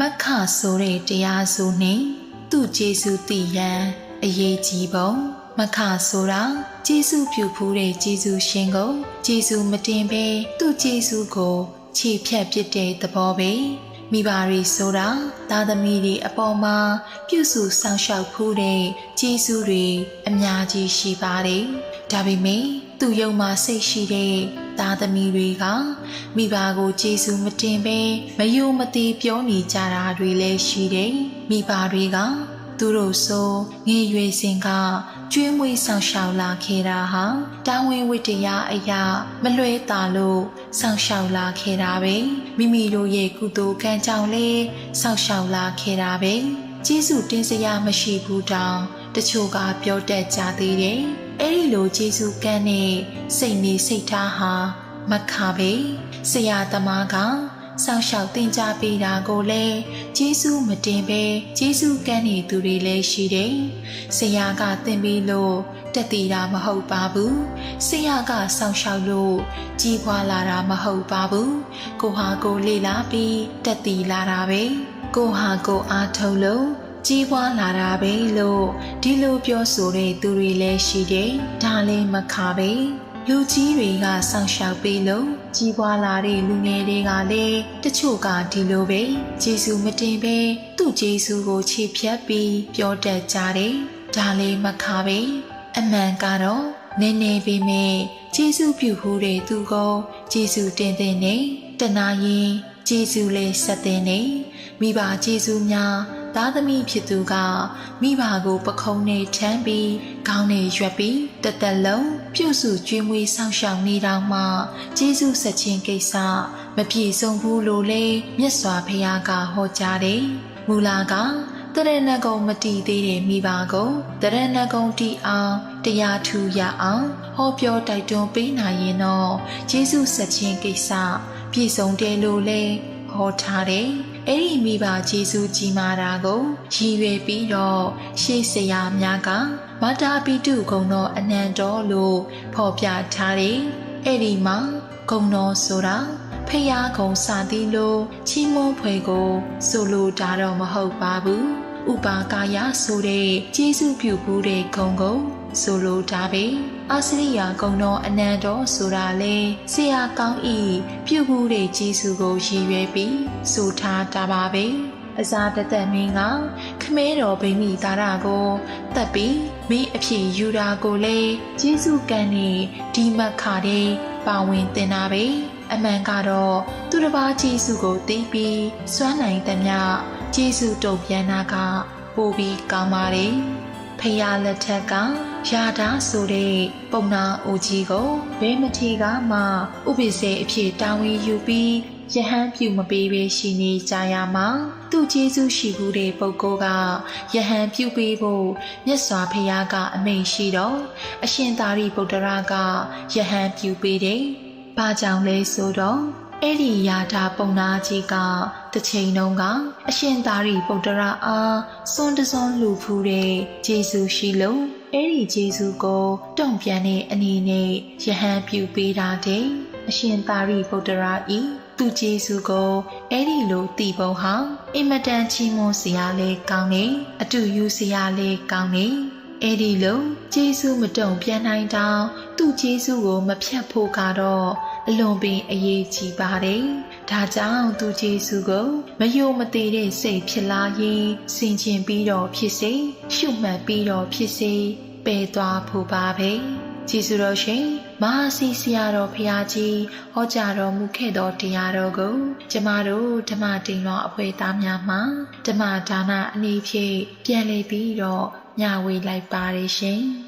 မက္ခဆိုတဲ့တရားစုနှင့်သူ့ကျေစုတည်ရန်အရေးကြီးပုံမက္ခဆိုတာကျေစုပြုဖူးတဲ့ကျေစုရှင်ကိုကျေစုမတင်ဘဲသူ့ကျေစုကိုခြေဖြတ်ပစ်တဲ့သဘောပဲမိဘတွေဆိုတာသားသမီးတွေအပေါ်မှာပြုစုဆောင်ရှောက်ဖူးတဲ့ကျေးဇူးတွေအများကြီးရှိပါတယ်။ဒါပေမဲ့သူ့ယုံမှာစိတ်ရှိတဲ့ သားသမီးတွေကမိဘကိုကျေးဇူးမတင်ဘဲမယုံမသိပြောနေကြတာတွေလည်းရှိတယ်။မိဘတွေကသူတို့ဆိုငယ်ရွယ်စဉ်ကကျွေးမွေးဆောင်ရှောက်လာခဲ့တာဟာတာဝန်ဝတ္တရားအရာမလွဲတာလို့ဆောင်ရှောက်လာခဲ့တာပဲမိမိတို့ရဲ့ကုသိုလ်ကံကြောင့်လေဆောင်ရှောက်လာခဲ့တာပဲကျေးဇူးတင်စရာမရှိဘူးတောင်တချို့ကပြောတတ်ကြသေးတယ် အဲ့ဒီလိုကျေးဇူးကံနဲ့စိတ်နေစိတ်ထားဟာမခပဲဆရာသမားကစောင့်ရှောက်တင် जा ပေးတာကိုလည်းကျေးဇူးမတင်ပဲကျေးဇူးကမ်းနေသူတွေလည်းရှိတယ်။ဆရာကသင်ပြီးလို့တက်တည်တာမဟုတ်ပါဘူး။ဆရာကစောင့်ရှောက်လို့ကြီးပွားလာတာမဟုတ်ပါဘူး။ကိုဟာကိုလေ့လာပြီးတက်တည်လာတာပဲ။ကိုဟာကိုအားထုတ်လို့ ကြီးပွားလာတာပဲလို့ဒီလိုပြောဆိုတဲ့သူတွေလည်းရှိတယ်။ဒါလည်းမခါပဲ။လူကြီးတွေကစောင့်ရှောက်ပေးလို့ကြီးပွားလာတဲ့လူငယ်တွေကလည်းတချို့ကဒီလိုပဲဂျေစုမတင်ပဲသူ့ဂျေစုကိုခြေဖြတ်ပြီးပြောတတ်ကြတယ်။ဒါလေးမခါပဲအမှန်ကတော့နည်းနည်းပေမဲ့ဂျေစုပြုဖို့တဲ့သူကိုဂျေစုတင်တဲ့နေတနာရင်ဂျေစုလေးဆက်တဲ့နေမိဘဂျေစုများသားသမီးဖြစ်သူကမိဘကိုပခုံးနဲ့ထမ်းပြီးခေါင်းနဲ့ရွက်ပြီးတသက်လုံးပြုစုကျွေးမွေးဆောင်ရှောက်နေတော့မှကျေးဇူးဆက်ခြင်းကိစ္စမပြေဆုံးဘူးလို့လေမြတ်စွာဘုရားကဟောကြားတယ်။မူလာကတရဏဂုံမတီးသေးတဲ့မိဘကိုတရဏဂုံတီအောင်တရားထူရအောင်ဟောပြောတိုက်တွန်းပေးနိုင်ရင်တော့ယေရှုဆက်ခြင်းကိစ္စပြည့်စုံတယ်လို့လဲ ဟောထားတယ်။အဲ့ဒီမိဘယေရှုကြီးမာတာကိုရည်ရွယ်ပြီးတော့ရှေးဆရာများကမာတာပိတုဂုံတော်အနန္တော်လို့ဖော်ပြထားတယ်။အဲ့ဒီမှာဂုံတော်ဆိုတာဖယားကုံစာသီလို့ချီးမွမ်းဖွယ်ကို ဆိုလိုတာတော့မဟုတ်ပါဘူး။ဥပါကာယဆိုတဲ့ကျေးဇူးပြုဘူးတဲ့ဂုံကို ဆိုလိုတာပဲအာစရိယာကုံတော်အနန္တော်ဆိုတာလေဆရာကောင်းဤပြုဘူးတဲ့ကျေးဇူးကိုရည်ရွယ်ပြီးဆိုထားတာပါပဲအစာတသက်မင်းကခမဲတော်ဗိမိသားရကိုတက်ပြီးမိအဖြစ်ယူတာကိုလေကျေးဇူးကံနေဒီမတ်ခါတဲ့ပါဝင်တင်တာပဲအမှန်ကတော့သူတစ်ပါးကျေးဇူးကိုသိပြီးစွမ်းနိုင်သမျှကျေးဇူးတုံ့ပြန်တာကပိုပြီးကောင်းပါတယ် ဖယားလက်ထက်ကယာတာဆိုတဲ့ပုံနာအိုကြီးကိုဘဲမထေကမှဥပိ္ပစေအဖြစ်တာဝန်ယူပြီးယဟန်ပြုမပေးပဲရှိနေကြရမှာသူကျေးဇူးရှိမှုတဲ့ပုဂ္ဂိုလ်ကယဟန်ပြုပေးဖို့မြတ်စွာဘုရားကအမိန့်ရှိတော့အရှင်သာရိပုတ္တရာကယဟန်ပြုပေးတယ်။ဘာကြောင့်လဲဆိုတော့ အဲ့ဒီယာတာပုံနာကြီးကတစ်ချိန်တုန်းကအရှင်သာရိပုတ္တရာအားစွန်တစွန်လူဖူးတဲ့ဂျေဇုရှိလို့အဲ့ဒီဂျေဇုကိုတုံ့ပြန်တဲ့အနေနဲ့ယဟန်ပြုပေးတာတဲ့အရှင်သာရိပုတ္တရာဤသူဂျေဇုကိုအဲ့ဒီလိုတည်ပုံဟာအင်မတန်ချီးမွမ်းစရာလေးကောင်းနေအတူယူစရာလေးကောင်းနေအဲ့ဒီလိုဂျေဇုမတုံပြန်နိုင်တောင်သူ့ဂျေဇုကိုမဖြတ်ဖို့ကတော့ အလွန်ပင်အရေးကြီးပါတယ်။ဒါကြောင့်သူဂျေစုကိုမယုံမသေးတဲ့စိတ်ဖြစ်လာရင်စင်ကျင်ပြီးတော့ဖြစ်စေရှုမှတ်ပြီးတော့ဖြစ်စေပယ်သွားဖို့ပါပဲ။ကျေးဇူးတော်ရှင်မဟာစီဆရာတော်ဖရာကြီးဟောကြားတော်မူခဲ့သောတရားတော်ကိုကျမတို့ဓမ္မတိန်တော်အဖွဲ့သားများမှဓမ္မဒါနအနေဖြင့်ပြန်လည်ပြီးတော့မျှဝေလိုက်ပါရရှင်။